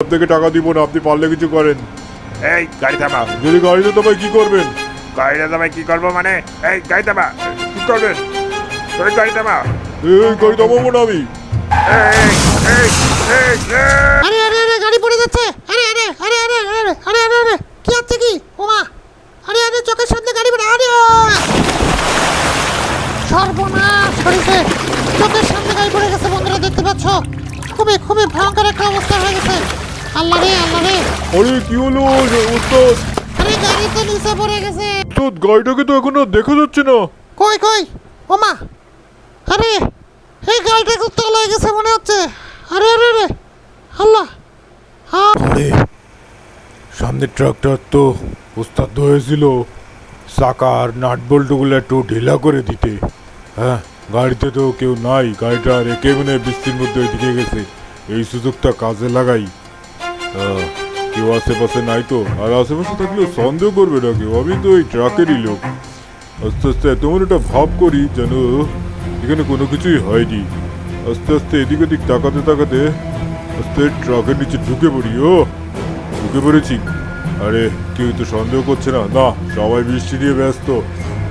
আপনাকে টাকা দিব না আপনি পারলে কিছু করেন এই গাড়ি থামা যদি গাড়িতে তোমায় কি করবেন গাড়িটা থামা কি করব মানে এই গাড়ি থামা কি করবেন ওই গাড়ি থামা এই গাড়ি থামাবো না আমি এই এই এই এই আরে আরে আরে গাড়ি পড়ে যাচ্ছে আরে আরে আরে আরে আরে আরে আরে আরে কি হচ্ছে কি ওমা আরে আরে চোখের সামনে গাড়ি পড়ে আরে সর্বনাশ চোখের সামনে গাড়ি পড়ে গেছে বন্ধুরা দেখতে পাচ্ছ খুবই খুবই ভয়ঙ্কর একটা অবস্থা হয়ে গেছে আল্লাহ রে আল্লাহ রে আরে কি হলো? উস্তাদ আরে গাড়ি তো নিচে পড়ে গেছে। উস্তাদ গাড়িটাকে তো এখনও দেখা যাচ্ছে না। কই কই? ওমা আরে এই গাড়িটা করতে হয়ে গেছে মনে হচ্ছে। আরে আরে আরে। আল্লাহ। আরে সামনের ট্রাকটার তো উস্তাদ হয়েছিল চাকার নাট বল্টুগুলো একটু ঢিলা করে দিতে। হ্যাঁ গাড়িতে তো কেউ নাই। গাড়িটা রেখে মনে হয় বৃষ্টির মধ্যে ওইদিকে গেছে। এই সুযোগটা কাজে লাগাই। আহ, কেউ আশেপাশে নাই তো। আর আশেপাশে থাকলেও সন্দেহ করবে না কেউ। আমি তো ওই ট্রাকেরই লোক। আস্তে আস্তে তেমন একটা ভাব করি যেন এখানে কোনো কিছুই হয়নি। আস্তে আস্তে এদিক ওদিক তাকাতে তাকাতে আস্তে ট্রাকের নিচে ঢুকে পড়ি ও ঢুকে পড়েছি। আরে কেউ তো সন্দেহ করছে না। না সবাই বৃষ্টি নিয়ে ব্যস্ত।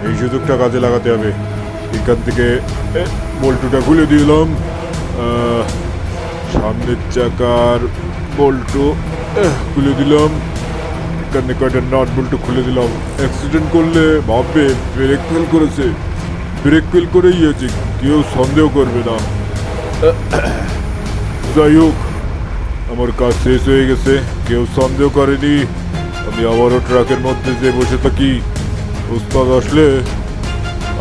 এই সুযোগটা কাজে লাগাতে হবে। এখান থেকে এ, বল্টুটা খুলে দিলাম। সামনের চাকার বল্টু খুলে দিলাম। এখানে কয়টা নট বল্টু খুলে দিলাম। অ্যাক্সিডেন্ট করলে ভাববে ব্রেক ফেল করেছে। ব্রেক ফেল করেই আছে, কেউ সন্দেহ করবে না। যাই হোক, আমার কাজ শেষ হয়ে গেছে, কেউ সন্দেহ করেনি। আমি আবারও ট্রাকের মধ্যে যে বসে থাকি উস্তাদ আসলে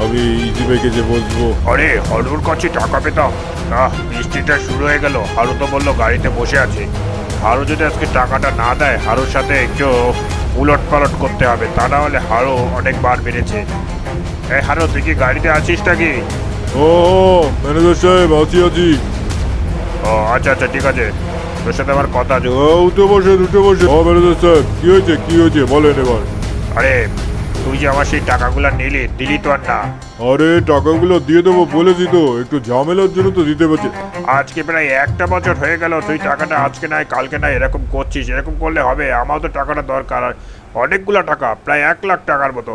আমি ইজি বাইকে যে বসবো। আরে, হলুর কাছে টাকা পেতাম। না, বৃষ্টিটা শুরু হয়ে গেল। হারু তো বলল, গাড়িতে বসে আছে। হারু যদি আজকে টাকাটা না দেয় হারুর সাথে একটু উলট পালট করতে হবে। তা না হলে হারু অনেকবার বেড়েছে এই হারু তুই কি গাড়িতে আছিস নাকি? ও ম্যানেজার সাহেব আছি আছি। ও আচ্ছা আচ্ছা ঠিক আছে। তোর সাথে আমার কথা আছে। ও, উঠে বসে উঠে বসে। ও ম্যানেজার সাহেব কি হয়েছে কি হয়েছে? বলেন এবার। আরে তুই যে আমার সেই টাকাগুলো নিলি দিলি তো আর না। আরে টাকাগুলো দিয়ে দেবো বলেছি তো। একটু ঝামেলার জন্য তো দিতে পারছি। আজকে প্রায় একটা বছর হয়ে গেল তুই টাকাটা আজকে নাই কালকে নাই এরকম করছিস এরকম করলে হবে আমার তো টাকাটা দরকার অনেকগুলো টাকা প্রায় এক লাখ টাকার মতো।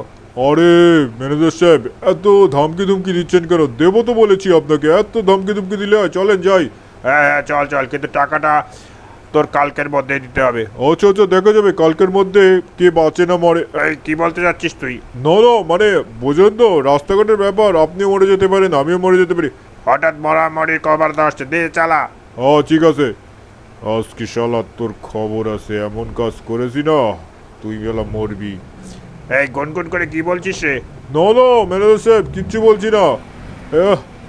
আরে ম্যানেজার সাহেব এত ধমকি ধমকি দিচ্ছেন কেন? দেবো তো বলেছি আপনাকে এত ধমকি ধমকি দিলে? চলেন যাই। হ্যাঁ হ্যাঁ চল চল কিন্তু টাকাটা তোর কালকের মধ্যে দিতে হবে। আচ্ছা আচ্ছা দেখা যাবে কালকের মধ্যে কে বাঁচে না মরে। এই কি বলতে যাচ্ছিস তুই? না না মানে বোঝেন তো রাস্তাঘাটের ব্যাপার আপনিও মরে যেতে পারেন আমিও মরে যেতে পারি। হঠাৎ মরামরির কবার আসছে দে চালা। ও ঠিক আছে। আজকে শালা তোর খবর আছে এমন কাজ করেছি না তুই গেলা মরবি। এই গুনগুন করে কি বলছিস রে? না না ম্যানেজার সাহেব কিচ্ছু বলছি না।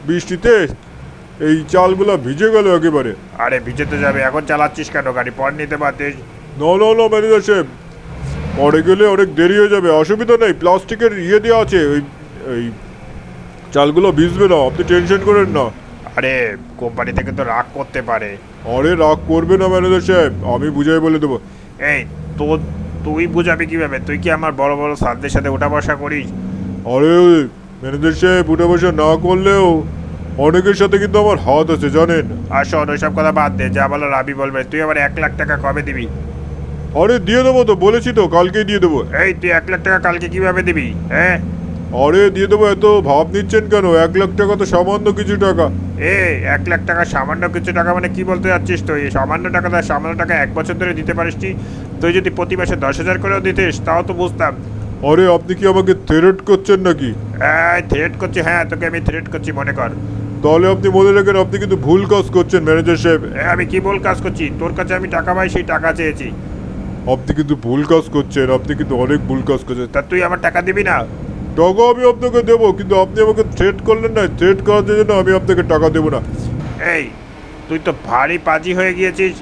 বৃষ্টিতে এই চালগুলো ভিজে গেল একেবারে। আরে ভিজেতে যাবে। এখন চালাচ্ছিস কেন? গাড়ি পর নিতে পারতিস। না না না ম্যানেজার সাহেব। পরে গেলে অনেক দেরি হয়ে যাবে। অসুবিধা নেই প্লাস্টিকের ইয়ে দেওয়া আছে। ওই এই চালগুলো ভিজবে না আপনি টেনশন করেন না। আরে কোম্পানি থেকে তো রাগ করতে পারে। আরে রাগ করবে না ম্যানেজার সাহেব। আমি বুঝাই বলে দেবো। এই তো তুই বুঝাবি কীভাবে? তুই কি আমার বড় বড় সাধ্যের সাথে ওঠা বসা করিস? আরে ম্যানেজার সাহেব উঠে বসে না করলেও অনেকের সাথে কিন্তু আমার হাত আছে জানেন। আর শোন ওইসব কথা বাদ দে যা বলার রাবি বলবে। তুই আবার এক লাখ টাকা কবে দিবি? আরে দিয়ে দেবো তো বলেছি তো কালকেই দিয়ে দেবো। এই তুই এক লাখ টাকা কালকে কীভাবে দিবি হ্যাঁ? আরে দিয়ে দেবো এত ভাব নিচ্ছেন কেন? এক লাখ টাকা তো সামান্য কিছু টাকা। এ এক লাখ টাকা সামান্য কিছু টাকা মানে কি বলতে যাচ্ছিস তুই? এই সামান্য টাকা দা সামান্য টাকা এক বছর ধরে দিতে পারিস তুই যদি প্রতি মাসে দশ হাজার করেও দিতিস তাও তো বুঝতাম। আরে আপনি কি আমাকে থ্রেট করছেন নাকি? হ্যাঁ থ্রেট করছি হ্যাঁ তোকে আমি থ্রেট করছি মনে কর। তাহলে আপনি মনে রাখেন আপনি কিন্তু ভুল কাজ করছেন ম্যানেজার সাহেব। আমি কি ভুল কাজ করছি? তোর কাছে আমি টাকা পাই সেই টাকা চেয়েছি। আপনি কিন্তু ভুল কাজ করছেন আপনি কিন্তু অনেক ভুল কাজ করছেন। তা তুই আমার টাকা দিবি না? টাকা আমি আপনাকে দেবো কিন্তু আপনি আমাকে থ্রেট করলেন না। থ্রেট করার জন্য আমি আপনাকে টাকা দেবো না। এই তুই তো ভারী পাজি হয়ে গিয়েছিস।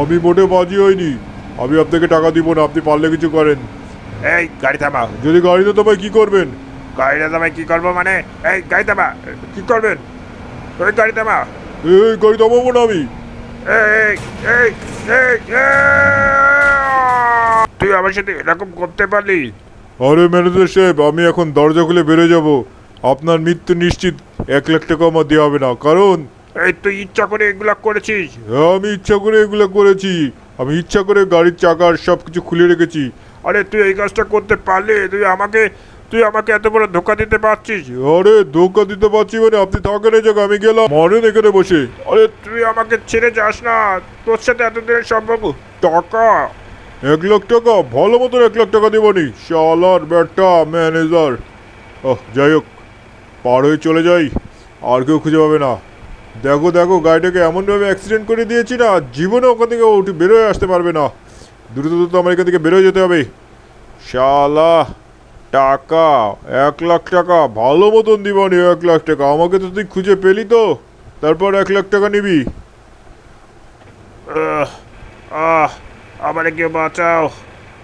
আমি মোটে বাজি হয়নি আমি আপনাকে টাকা দিব না আপনি পারলে কিছু করেন। এই গাড়ি থামা যদি গাড়িতে তোমায় কি করবেন? গাড়িটা থামাই কি করব মানে? এই গাড়ি থামা। কি করবেন? ওই গাড়ি থামা। এই গাড়ি থামাবো না আমি। তুই আমার সাথে এরকম করতে পারলি? আরে ম্যানেজার সাহেব আমি এখন দরজা খুলে বেরো যাব। আপনার মৃত্যু নিশ্চিত। এক লাখ টাকা আমার দেওয়া হবে না। কারণ? এই তুই ইচ্ছা করে এগুলা করেছিস? হ্যাঁ আমি ইচ্ছা করে এগুলো করেছি। আমি ইচ্ছা করে গাড়ির চাকার সব কিছু খুলে রেখেছি। আরে তুই এই কাজটা করতে পারলে? তুই আমাকে তুই আমাকে এত বড় ধোকা দিতে পারছিস? আরে, ধোকা দিতে পারছি মানে আপনি থাকেন এই আমি গেলাম। মরেন এখানে বসে। আরে, তুই আমাকে ছেড়ে যাস না। তোর সাথে এতদিনের সম্পর্ক। টাকা। এক লাখ টাকা, ভালো মতন এক লাখ টাকা দেবনি শালার ব্যাটা ম্যানেজার ওহ যাই হোক, পার হয়ে চলে যাই। আর কেউ খুঁজে পাবে না। দেখো দেখো, গাড়িটাকে এমনভাবে অ্যাক্সিডেন্ট করে দিয়েছি না জীবনে ওখান থেকে উঠে বেরোয় আসতে পারবে না। দ্রুত দ্রুত আমার এখান থেকে বেরোয় যেতে হবে। শালা। টাকা এক লাখ টাকা। ভালো মতন দিবনি এক লাখ টাকা। আমাকে তো তুই খুঁজে পেলি তো। তারপর এক লাখ টাকা নিবি। আহ, আহ আমারে কেউ বাঁচাও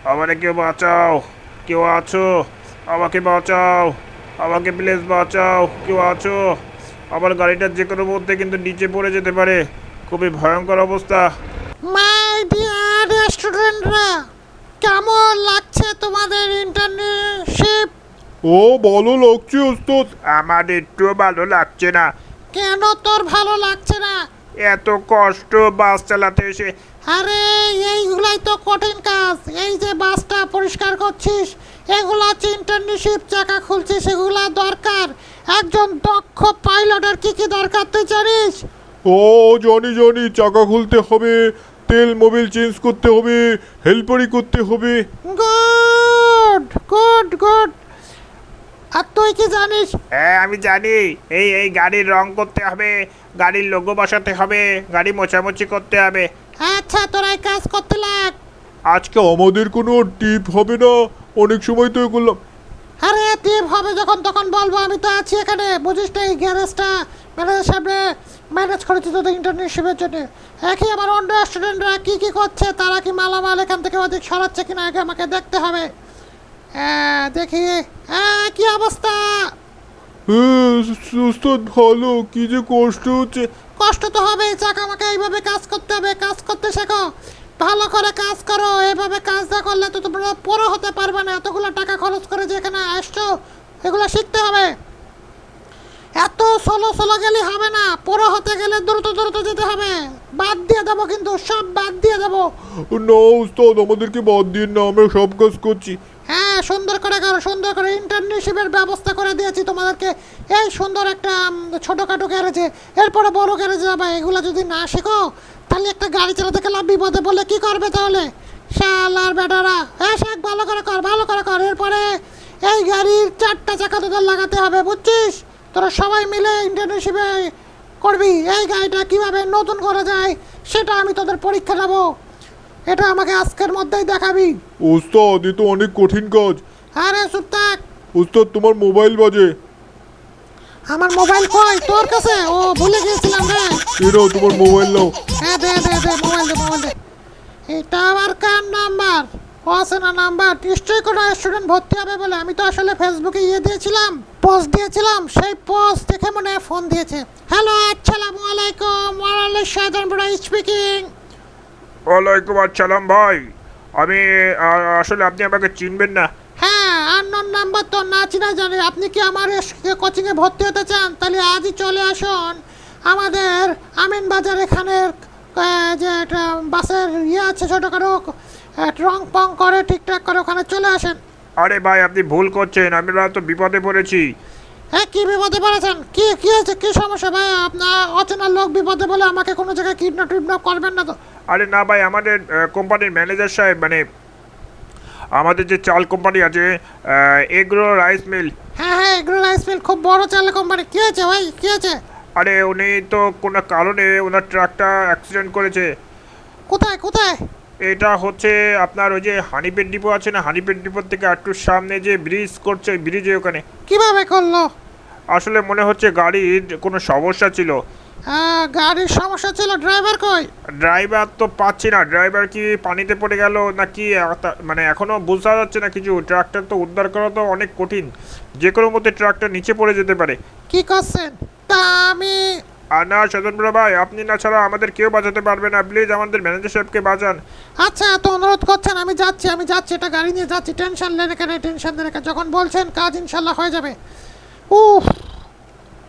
আমারে কেউ বাঁচাও। কেউ আছো আমাকে বাঁচাও। আমাকে প্লিজ বাঁচাও কেউ আছো। আমার গাড়িটা যে কোনো মুহূর্তে কিন্তু নিচে পড়ে যেতে পারে। খুবই ভয়ঙ্কর অবস্থা। মাই ডিয়ার স্টুডেন্টরা কেমন লাগছে তোমাদের ইন্টার্নশিপ ও ভালো লাগছে ওস্তাদ। আমার একটু ভালো লাগছে না। কেন তোর ভালো লাগছে না? এত কষ্ট বাস চালাতে এসে। আরে এইগুলাই তো কঠিন কাজ। এই যে বাসটা পরিষ্কার করছিস এগুলা ইন্টার্নশিপ চাকা খুলছিস এগুলা দরকার। একজন দক্ষ পাইলটের কি কি দরকার তুই জানিস? ও জনি জনি চাকা খুলতে হবে। তেল মোবিল চেঞ্জ করতে হবে হেল্পারি করতে হবে। Good good good. আর তুই কি জানিস? হ্যাঁ আমি জানি। এই এই গাড়ির রং করতে হবে গাড়ির লোগো বসাতে হবে গাড়ি মোছামুছি করতে হবে। আচ্ছা তোরা এই কাজ করতে লাগ। আজকে আমাদের কোনো টিপ হবে না। অনেক সময় তো এগুলো আরে টিপ হবে যখন তখন বলব আমি তো আছি এখানে বুঝিস না এই গ্যারেজটা? ম্যানেজার সামনে ম্যানেজ করেছি তোদের ইন্টার্নশিপের জন্য। একই আমার অন্য স্টুডেন্টরা কী কী করছে? তারা কি মালামাল এখান থেকে ওদিক সরাচ্ছে কিনা আগে আমাকে দেখতে হবে। হ্যাঁ দেখি। হ্যাঁ কি অবস্থা? সুস্থ ভালো কি যে কষ্ট হচ্ছে। কষ্ট তো হবে চাক আমাকে এইভাবে কাজ করতে হবে কাজ করতে শেখো। ভালো করে কাজ করো এভাবে কাজ না করলে তো তোমরা পড়ো হতে পারবে না। এতগুলো টাকা খরচ করে যে এখানে আসছো এগুলো শিখতে হবে। এত সোলো সোলো গেলে হবে না পড়ো হতে গেলে দ্রুত দ্রুত যেতে হবে। বাদ দিয়ে দেবো কিন্তু সব বাদ দিয়ে দেবো। না উস্তাদ আমাদেরকে বাদ দিন না আমরা সব কাজ করছি। হ্যাঁ সুন্দর করে করো সুন্দর করে ইন্টার্নশিপের ব্যবস্থা করে দিয়েছি তোমাদেরকে। এই সুন্দর একটা ছোটোখাটো গ্যারেজে এরপরে বড় গ্যারেজে যাবে। এগুলো যদি না শেখো তাহলে একটা গাড়ি চালাতে গেলে বিপদে বলে কি করবে তাহলে? শালার বেটারা। হ্যাঁ শেখ ভালো করে কর ভালো করে কর। এরপরে এই গাড়ির চারটা চাকা তোদের লাগাতে হবে বুঝছিস? তোরা সবাই মিলে ইন্টার্নশিপে করবি। এই গাড়িটা কীভাবে নতুন করা যায় সেটা আমি তোদের পরীক্ষা নেব। এটা আমাকে আজকের মধ্যেই দেখাবি। ওস্তাদ এ তো অনেক কঠিন কাজ। আরে চুপ থাক। ওস্তাদ তোমার মোবাইল বাজে। আমার মোবাইল কই? তোর কাছে? ও ভুলে গিয়েছিলাম রে। এরাও তোমার মোবাইল নাও। হ্যাঁ দে দে দে মোবাইল দে মোবাইল দে। এটা আবার কার নাম্বার? অচেনা নাম্বার? নিশ্চয়ই কোনো স্টুডেন্ট ভর্তি হবে বলে। আমি তো আসলে ফেসবুকে ইয়ে দিয়েছিলাম পোস্ট দিয়েছিলাম। সেই পোস্ট দেখে মনে হয় ফোন দিয়েছে। হ্যালো আসসালামু আলাইকুম। ওয়ালাইকুম শাহজাহান বড় স্পিকিং ওয়ালাইকুম আসসালাম ভাই। আমি আসলে আপনি আমাকে চিনবেন না। হ্যাঁ নাম্বার তো না চিনা জানি। আপনি কি আমার কোচিংয়ে ভর্তি হতে চান? তাহলে আজই চলে আসুন। আমাদের আমিন বাজার এখানের যে বাসের ইয়ে আছে ছোটোখাটো রং পং করে ঠিকঠাক করে ওখানে চলে আসেন। আরে ভাই আপনি ভুল করছেন। আমরা তো বিপদে পড়েছি। হ্যাঁ কী বিপদে পড়েছেন? কি কি হয়েছে? কী সমস্যা? ভাই আপনার অচেনা লোক বিপদে বলে আমাকে কোনো জায়গায় কিডন্যাপ টিডন্যাপ করবেন না তো। আরে না ভাই আমাদের কোম্পানির ম্যানেজার সাহেব মানে আমাদের যে চাল কোম্পানি আছে এগ্রো রাইস মিল। হ্যাঁ হ্যাঁ এগ্রো রাইস মিল খুব বড় চাল কোম্পানি কী হয়েছে ভাই? কী হয়েছে? আরে উনি তো কোনো কারণে ওনার ট্রাকটা অ্যাক্সিডেন্ট করেছে। কোথায় কোথায়? এটা হচ্ছে আপনার ওই যে হানিপেট ডিপো আছে না হানিপেট ডিপোর থেকে একটু সামনে যে ব্রিজ করছে ওই ব্রিজে ওখানে। কীভাবে করল? আসলে মনে হচ্ছে গাড়ির কোনো সমস্যা ছিল। গাড়ির সমস্যা ছিল ড্রাইভার কই? ড্রাইভার তো পাচ্ছি না ড্রাইভার কি পানিতে পড়ে গেল নাকি মানে এখনও বোঝা যাচ্ছে না কিছু ট্রাকটার তো উদ্ধার করা তো অনেক কঠিন যে কোনো মধ্যে ট্রাকটা নিচে পড়ে যেতে পারে। কি করছেন? তা আমি আর না স্বতন্ত্র ভাই আপনি না ছাড়া আমাদের কেউ বাঁচাতে পারবে না প্লিজ আমাদের ম্যানেজার সাহেবকে বাঁচান। আচ্ছা এত অনুরোধ করছেন আমি যাচ্ছি আমি যাচ্ছি এটা গাড়ি নিয়ে যাচ্ছি টেনশন রেখে নেই টেনশন রেখে যখন বলছেন কাজ ইনশাল্লাহ হয়ে যাবে। উফ।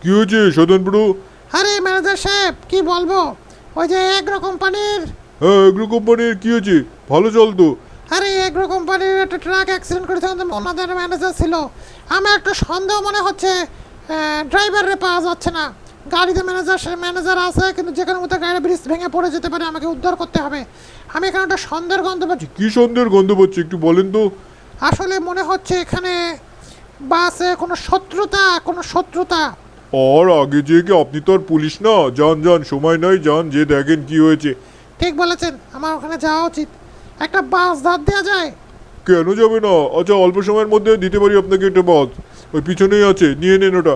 কি হয়েছে সদনপুরু আরে ম্যানেজার সাহেব কি বলব? ওই যে এগ্রো কোম্পানির হ্যাঁ এগ্রো কোম্পানির কি হয়েছে? ভালো চলতো আরে এগ্রো কোম্পানির একটা ট্রাক অ্যাক্সিডেন্ট করেছে আমাদের ওনাদের ম্যানেজার ছিল। আমার একটা সন্দেহ মনে হচ্ছে ড্রাইভারে পাওয়া যাচ্ছে না। গাড়িতে ম্যানেজার ম্যানেজার আছে কিন্তু যেখানে মতো গাড়ি ব্রিজ ভেঙে পড়ে যেতে পারে আমাকে উদ্ধার করতে হবে। আমি এখানে একটা সন্দেহের গন্ধ পাচ্ছি। কি সন্দেহের গন্ধ পাচ্ছে একটু বলেন তো। আসলে মনে হচ্ছে এখানে বাসে কোনো শত্রুতা কোনো শত্রুতা। আর আগে যে কি আপনি তো আর পুলিশ না। যান যান সময় নাই যান যে দেখেন কি হয়েছে। ঠিক বলেছেন আমার ওখানে যাওয়া উচিত। একটা বাস ধার দেওয়া যায়। কেন যাবে না? আচ্ছা অল্প সময়ের মধ্যে দিতে পারি আপনাকে একটা বাস। ওই পিছনেই আছে নিয়ে নেন ওটা।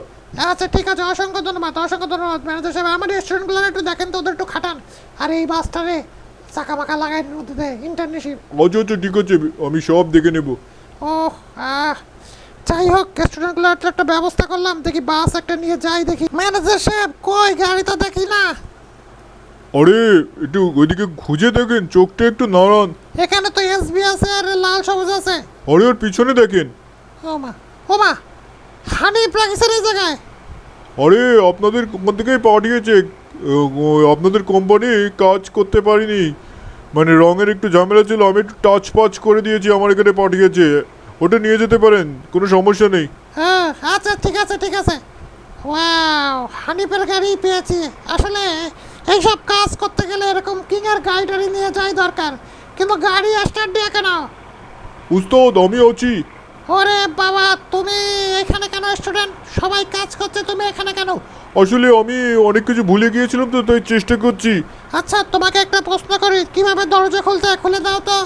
আচ্ছা ঠিক আছে অসংখ্য ধন্যবাদ অসংখ্য ধন্যবাদ। ম্যানেজার সাহেব আমার রেস্টুরেন্টগুলো একটু দেখেন তো ওদের একটু খাটান। আর এই বাসটারে চাকা মাকা লাগাই নদীতে ইন্টারনেশিপ আচ্ছা আচ্ছা ঠিক আছে আমি সব দেখে নেব। ও আহ। যাই হোক রেস্টুরেন্টগুলো একটা একটা ব্যবস্থা করলাম। দেখি বাস একটা নিয়ে যাই দেখি। ম্যানেজার সাহেব কই? গাড়ি তো দেখি না। আরে একটু ওইদিকে খুঁজে দেখেন চোখটা একটু নাড়ান। এখানে তো এসবি আছে আর লাল সবুজ আছে। আরে ওর পিছনে দেখেন। ও মা ও মা হানি প্রাকিসের এই জায়গায়। আরে আপনাদের কোম্পানি থেকেই পাঠিয়েছে আপনাদের কোম্পানি কাজ করতে পারিনি। মানে রঙের একটু ঝামেলা ছিল আমি একটু টাচ পাচ করে দিয়েছি আমার এখানে পাঠিয়েছে ওটা নিয়ে যেতে পারেন কোনো সমস্যা নেই। হ্যাঁ আচ্ছা ঠিক আছে ঠিক আছে। ওয়াও হানিফের গাড়ি পেয়েছি। আসলে এইসব কাজ করতে গেলে এরকম কিংয়ের গাড়ি টাড়ি নিয়ে যাই দরকার। কিন্তু গাড়ি স্টার্ট দিয়ে কেন? উস্তাদ আমি আছি। ওরে বাবা তুমি এখানে কেন স্টুডেন্ট সবাই কাজ করছে তুমি এখানে কেন? আসলে আমি অনেক কিছু ভুলে গিয়েছিলাম তো তাই চেষ্টা করছি। আচ্ছা তোমাকে একটা প্রশ্ন করি। কীভাবে দরজা খুলতে? খুলে দাও তো।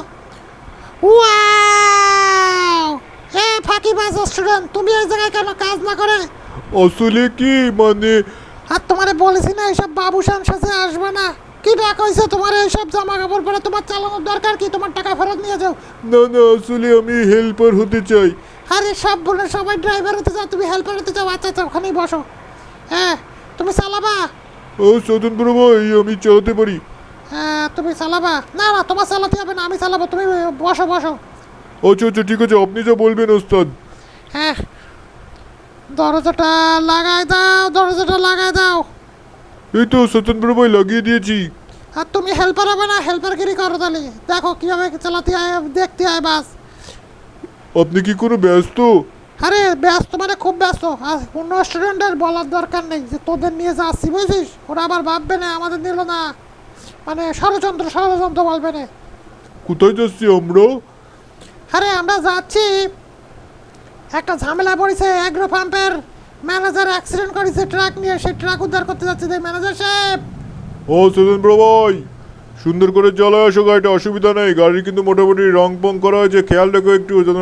ওয়াও এ ফাঁকিবাজ স্টুডেন্ট তুমি এই জায়গায় কেন কাজ না করে? আসলে কি? মানে আর তোমারে বলেছি না এইসব বাবুসান সাথে আসবে না। কি ডাক হয়েছে তোমার এইসব জামা কাপড় পরে? তোমার চালানোর দরকার কি? তোমার টাকা ফেরত নিয়ে যাও। না না আসলে আমি হেল্পার হতে চাই। আরে সব বলে সবাই ড্রাইভার হতে চাও তুমি হেল্পার হতে চাও আচ্ছা আচ্ছা ওখানেই বসো। হ্যাঁ তুমি চালাবা? ও স্বতন্ত্র ভাই আমি চালাতে পারি। তুমি চালাবা। না না তোমার চালাতে হবে না আমি চালাবো। তুমি বসো বসো। আচ্ছা আচ্ছা ঠিক আছে আপনি যা বলবেন ওস্তাদ। হ্যাঁ দরজাটা লাগাই দাও দরজাটা লাগাই দাও। এই তো স্বতন্ত্র ভাই লাগিয়ে দিয়েছি। আর তুমি হেল্পার হবে না হেল্পারগিরি করো তাহলে। দেখো কীভাবে চালাতে হয় দেখতে হয় বাস। আপনি কি কোনো ব্যস্ত? আরে ব্যস্ত মানে খুব ব্যস্ত। আর অন্য স্টুডেন্টের বলার দরকার নেই যে তোদের নিয়ে যাচ্ছি বুঝিস ওরা আবার ভাববে না আমাদের নিল না। মানে ষড়যন্ত্র ষড়যন্ত্র বলবে না। কোথায় যাচ্ছি আমরা? আরে আমরা যাচ্ছি একটা ঝামেলা পড়েছে অ্যাগ্রো পাম্পের ম্যানেজার অ্যাক্সিডেন্ট করেছে ট্রাক নিয়ে সেই ট্রাক উদ্ধার করতে যাচ্ছে তাই ম্যানেজার সাহেব। ও স্বতন্ত্র ভাই সুন্দর করে চালায় আসো গাড়িটা অসুবিধা নেই গাড়ির কিন্তু মোটামুটি রং পং করা হয়েছে খেয়াল রেখো একটু যেন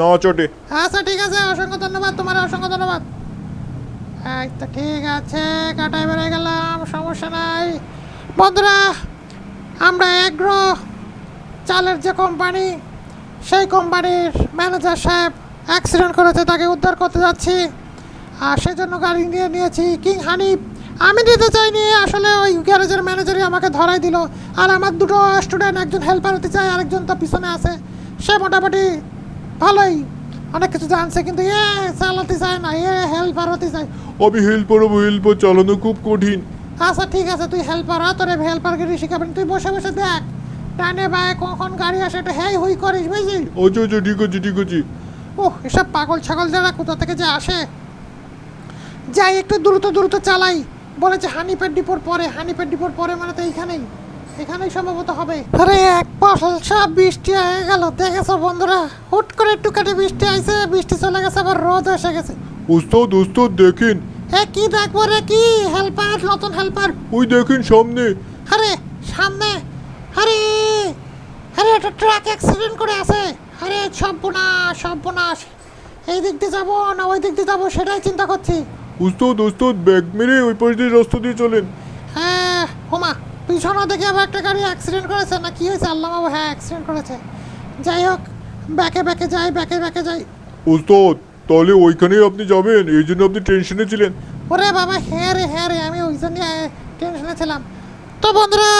না চটে। আচ্ছা ঠিক আছে অসংখ্য ধন্যবাদ তোমার অসংখ্য ধন্যবাদ। এই তো ঠিক আছে কাটায় বেড়ে গেলাম সমস্যা নাই। বন্ধুরা, আমরা অ্যাগ্রো চালের যে কোম্পানি, সেই কোম্পানির ম্যানেজার সাহেব অ্যাক্সিডেন্ট করেছে, তাকে উদ্ধার করতে যাচ্ছি। আর সেজন্য গাড়ি নিয়ে নিয়েছি। কিং হানিফ, আমি নিতে চাইনি। আসলে ওই গ্যারেজের ম্যানেজারই আমাকে ধরাই দিল। আর আমার দুটো স্টুডেন্ট একজন হেল্পার হতে চায়, আরেকজন তো পিছনে আছে। সে মোটামুটি ভালোই, অনেক কিছু জানছে, কিন্তু এ চালাতে চায় না, এ হেল্পার হতে চায়। আমি হেল্পার হব হেল্পার চালানো খুব কঠিন। আচ্ছা ঠিক আছে তুই হেল্পার তোর হেল্পার গিরি শিখাবেন তুই বসে বসে দেখ ডানে বায়ে কখন গাড়ি আসে একটু হেই হুই করিস বুঝলি? আচ্ছা আচ্ছা ঠিক আছে ঠিক আছে। ওহ এসব পাগল ছাগল যারা কোথা থেকে যে আসে? যাই একটু দ্রুত দ্রুত চালাই। বলেছে হানিপের ডিপোর পরে হানিপের ডিপোর পরে মানে তো এইখানেই। এখানেই সম্ভবত হবে। আরে এক ফসল সব বৃষ্টি হয়ে গেল। দেখেছ বন্ধুরা? হুট করে একটু কাটে বৃষ্টি আইছে বৃষ্টি চলে গেছে আবার রোদ এসে গেছে। ওস্তাদ ওস্তাদ দেখেন এ কি দেখব রে? কি হেল্পার নতুন হেল্পার ওই দেখেন সামনে। আরে সামনে। আরে আরে একটা ট্রাক অ্যাক্সিডেন্ট করে আছে। আরে সর্বনাশ সর্বনাশ। এই দিক দিয়ে যাব না ওই দিক দিয়ে যাব সেটাই চিন্তা করছি। ওস্তাদ ওস্তাদ ব্যাগ মেরে ওই পাশ দিয়ে রাস্তা দিয়ে চলেন। হ্যাঁ হোমা পিছনে দেখে আবার একটা গাড়ি অ্যাক্সিডেন্ট করেছে না কি হয়েছে? আল্লাহ বাবু হ্যাঁ অ্যাক্সিডেন্ট করেছে। যাই হোক ব্যাকে ব্যাকে যাই ব্যাকে ব্যাকে যাই। ওস্তাদ তাহলে ওইখানেই আপনি যাবেন এই জন্য আপনি টেনশনে ছিলেন। ওরে বাবা হ্যাঁ রে হ্যাঁ রে আমি ওই জন্য টেনশনে ছিলাম। তো বন্ধুরা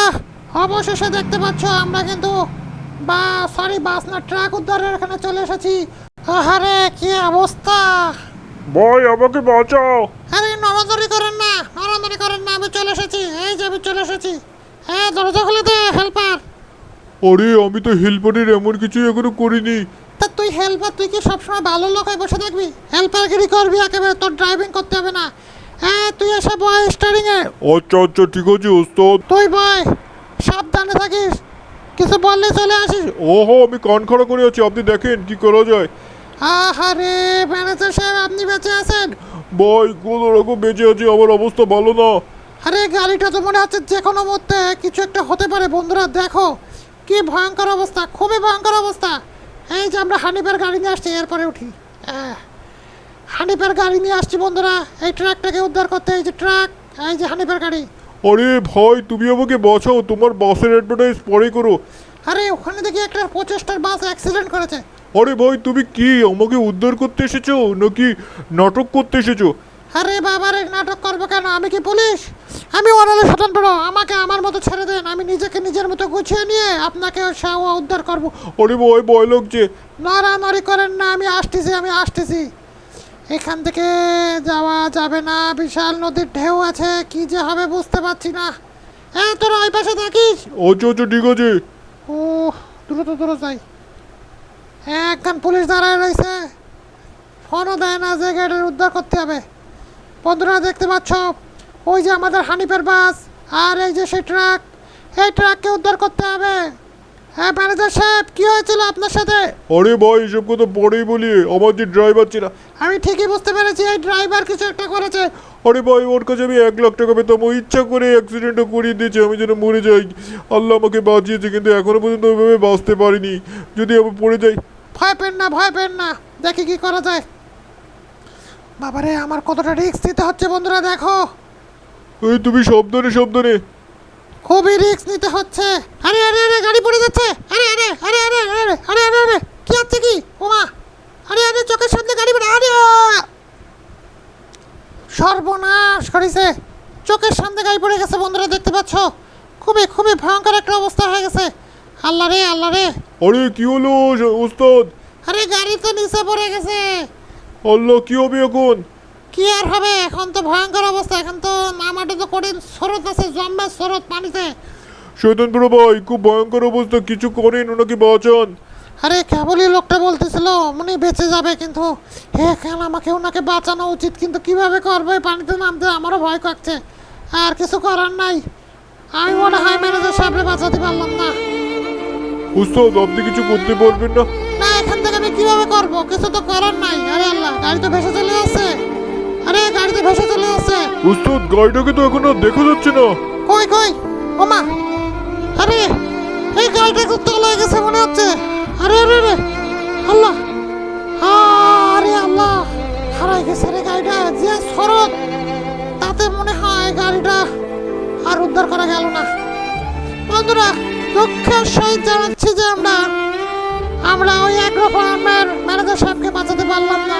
অবশেষে দেখতে পাচ্ছ আমরা কিন্তু বা সরি বাস না ট্রাক উদ্ধারের এখানে চলে এসেছি। আহারে কি অবস্থা? ভাই আমাকে বাঁচাও। আরে নড়ানড়ি করেন না নড়ানড়ি করেন না আমি চলে এসেছি। এই যে আমি চলে এসেছি। হ্যাঁ দরজা খুলে দে হেল্পার আরে আমি তো হেল্পারের এমন কিছু এখনও করিনি। হেল্পার তুই কি সবসময় ভালো লোক হয়ে বসে থাকবি? হেল্পারগিরি করবি একেবারে তোর ড্রাইভিং করতে হবে না। হ্যাঁ তুই এসে বয় স্টারিং এ আচ্ছা আচ্ছা ঠিক আছে ওস্তাদ। তুই বয় সাবধানে থাকিস। কিছু বললে চলে আসিস। ওহো আমি কান খাড়া করে আছি আপনি দেখেন কি করা যায়। আহারে ম্যানেজার সাহেব আপনি বেঁচে আছেন? ভাই কোনো রকম বেঁচে আছি আমার অবস্থা ভালো না। আরে গাড়িটা তো মনে হচ্ছে যে কোনো মুহূর্তে কিছু একটা হতে পারে। বন্ধুরা দেখো কি ভয়ঙ্কর অবস্থা খুবই ভয়ঙ্কর অবস্থা। এই যে আমরা হানিফের গাড়ি নিয়ে আসছি এরপরে উঠি। হানিফের গাড়ি নিয়ে আসছি বন্ধুরা এই ট্রাকটাকে উদ্ধার করতে এই যে ট্রাক এই যে হানিফের গাড়ি। আরে ভাই তুমি আমাকে বাঁচাও তোমার বাসের অ্যাডভার্টাইজ পরে করো। আরে ওখানে দেখি একটা পঁচিশটার বাস অ্যাক্সিডেন্ট করেছে। আরে ভাই তুমি কি আমাকে উদ্ধার করতে এসেছ নাকি নাটক করতে এসেছ? আরে বাবারে নাটক করব কেন? আমি কি পুলিশ? আমি অনালে স্বতন্ত্র আমাকে আমার মতো ছেড়ে দেন আমি নিজেকে নিজের মতো গুছিয়ে নিয়ে আপনাকে সহ উদ্ধার করব। আরে ভাই ভয় লাগছে। নড়ানড়ি করেন না আমি আসতেছি আমি আসতেছি। এখান থেকে যাওয়া যাবে না বিশাল নদীর ঢেউ আছে কি যে হবে বুঝতে পারছি না। হ্যাঁ তোরা ওই পাশে থাকিস? আচ্ছা আচ্ছা ঠিক আছে। ও দ্রুত দ্রুত যাই। হ্যাঁ একখান পুলিশ দাঁড়ায় রয়েছে। ফোনও দেয় না যে গাড়ির উদ্ধার করতে হবে। বন্ধুরা দেখতে পাচ্ছ ওই যে আমাদের হানিফের বাস আর এই যে সেই ট্রাক এই ট্রাককে উদ্ধার করতে হবে। হ্যাঁ ম্যানেজার সাহেব কি হয়েছিল আপনার সাথে? আরে ভাই এসব কথা পরেই বলি আমার যে ড্রাইভার ছিল। আমি ঠিকই বুঝতে পেরেছি এই ড্রাইভার কিছু একটা করেছে। আরে ভাই ওর কাছে আমি এক লাখ টাকা পেতাম ও ইচ্ছা করে অ্যাক্সিডেন্টটা করিয়ে দিয়েছে আমি যেন মরে যাই। আল্লাহ আমাকে বাঁচিয়েছে কিন্তু এখনও পর্যন্ত ওইভাবে বাঁচতে পারিনি। যদি আমি পড়ে যাই। ভয় পেন না ভয় পেন না দেখি কি করা যায়। বাবারে আমার কতটা রিস্ক দিতে হচ্ছে বন্ধুরা দেখো। এই তুমি সাবধানে সাবধানে খুবই রিস্ক নিতে হচ্ছে আরে আরে আরে গাড়ি পড়ে যাচ্ছে আরে আরে আরে আরে আরে আরে আরে আরে কি হচ্ছে কি ওমা আরে আরে চোখের সামনে গাড়ি পড়ে আরে সর্বনাশ করেছে চোখের সামনে গাড়ি পড়ে গেছে বন্ধুরা দেখতে পাচ্ছ খুবই খুবই ভয়ঙ্কর একটা অবস্থা হয়ে গেছে আল্লাহ রে আল্লাহ রে আরে কি হলো ওস্তাদ আরে গাড়ি তো নিচে পড়ে গেছে আল্লাহ কি হবে এখন কি আর হবে? এখন তো ভয়ঙ্কর অবস্থা। এখন তো নামাটা তো কঠিন স্রোত আছে জম্মের স্রোত পানিতে। শৈতনপুর ভাই খুব ভয়ঙ্কর অবস্থা। কিছু করেন ওনাকে বাঁচান। আরে কেবলই লোকটা বলতেছিল উনি বেঁচে যাবে কিন্তু। হে কেন আমাকে ওনাকে বাঁচানো উচিত? কিন্তু কীভাবে করবে? পানিতে নামতে আমারও ভয় করছে। আর কিছু করার নাই। আমি মনে হয় ম্যানেজার সাহেবরে বাঁচাতে পারলাম না। ওস্তাদ আপনি কিছু করতে পারবেন না? না এখান থেকে আমি কীভাবে করব? কিছু তো করার নাই। আরে আল্লাহ গাড়ি তো ভেসে চলে যাচ্ছে আরে গাড়ি তো ভেসে চলে যাচ্ছে ওস্তাদ গাড়িটাকে তো এখন দেখা যাচ্ছে না। কই কই? ওমা আরে এই গাড়িটা তো তলায় গেছে মনে হচ্ছে। আরে আরে আরে। আল্লাহ। আরে আল্লাহ। হারাই গেছে রে গাড়িটা। যে সরত তাতে মনে হয় গাড়িটা আর উদ্ধার করা গেল না। বন্ধুরা দুঃখের সহিত জানাচ্ছি যে আমরা আমরা ওই অ্যাগ্রো ফার্মের ম্যানেজার সাহেবকে বাঁচাতে পারলাম না।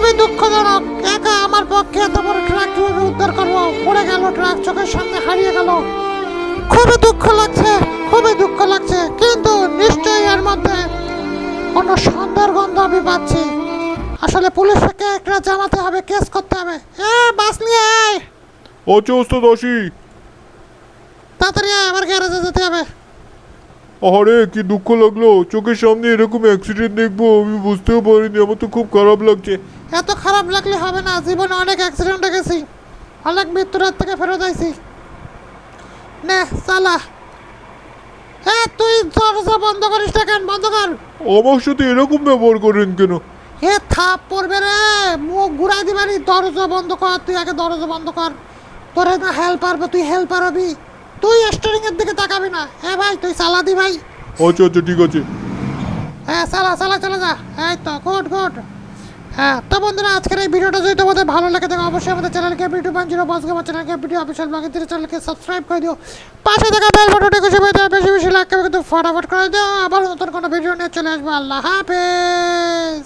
খুবই দুঃখজনক। একা আমার পক্ষে এত বড় ট্রাক কীভাবে উদ্ধার করব? পড়ে গেল ট্রাক চোখের সামনে হারিয়ে গেল। খুবই দুঃখ লাগছে খুবই দুঃখ লাগছে কিন্তু নিশ্চয়ই এর মধ্যে কোনো সুন্দর গন্ধ আমি পাচ্ছি। আসলে পুলিশকে একটা জানাতে হবে কেস করতে হবে। এ বাস নিয়ে আয়। আচ্ছা ওস্তাদ আসি তাড়াতাড়ি আমার গ্যারেজে যেতে হবে। আরে কি দুঃখ লাগল? চোখের সামনে এরকম অ্যাক্সিডেন্ট দেখব আমি বুঝতেও পারিনি আমার তো খুব খারাপ লাগছে। এত খারাপ লাগলে হবে না জীবনে অনেক অ্যাক্সিডেন্ট দেখেছি। অনেক মৃত্যুর হাত থেকে ফেরত আইছি। নে চালা। এ তুই দরজা বন্ধ করিস না কেন? বন্ধ কর। আমার সাথে এরকম ব্যবহার করেন কেন? এ থাপ পড়বে রে। মুখ ঘুরাই দিবানি। দরজা বন্ধ কর তুই আগে দরজা বন্ধ কর। তোরে না হেল্প পারবে তুই হেল্পার হবি তুই স্টারিং এর দিকে তাকাবি না। হ্যাঁ ভাই তুই সালা দি ভাই। আচ্ছা আচ্ছা ঠিক আছে। হ্যাঁ সালা সালা চলে যা। এই তো গুড গুড হ্যাঁ তো বন্ধুরা আজকের এই ভিডিওটা যদি তোমাদের ভালো লাগে থাকে অবশ্যই আমাদের চ্যানেলকে ভিডিও পান জিরো পাঁচ আমার চ্যানেলকে ভিডিও অফিসিয়াল ব্লগের দিকে চ্যানেলকে সাবস্ক্রাইব করে দিও। পাশে থাকা বেল বাটনটা খুশি পেয়ে যাও বেশি বেশি লাইক কিন্তু ফটাফট করে দিও। আবার নতুন কোনো ভিডিও নিয়ে চলে আসব। আল্লাহ হাফেজ।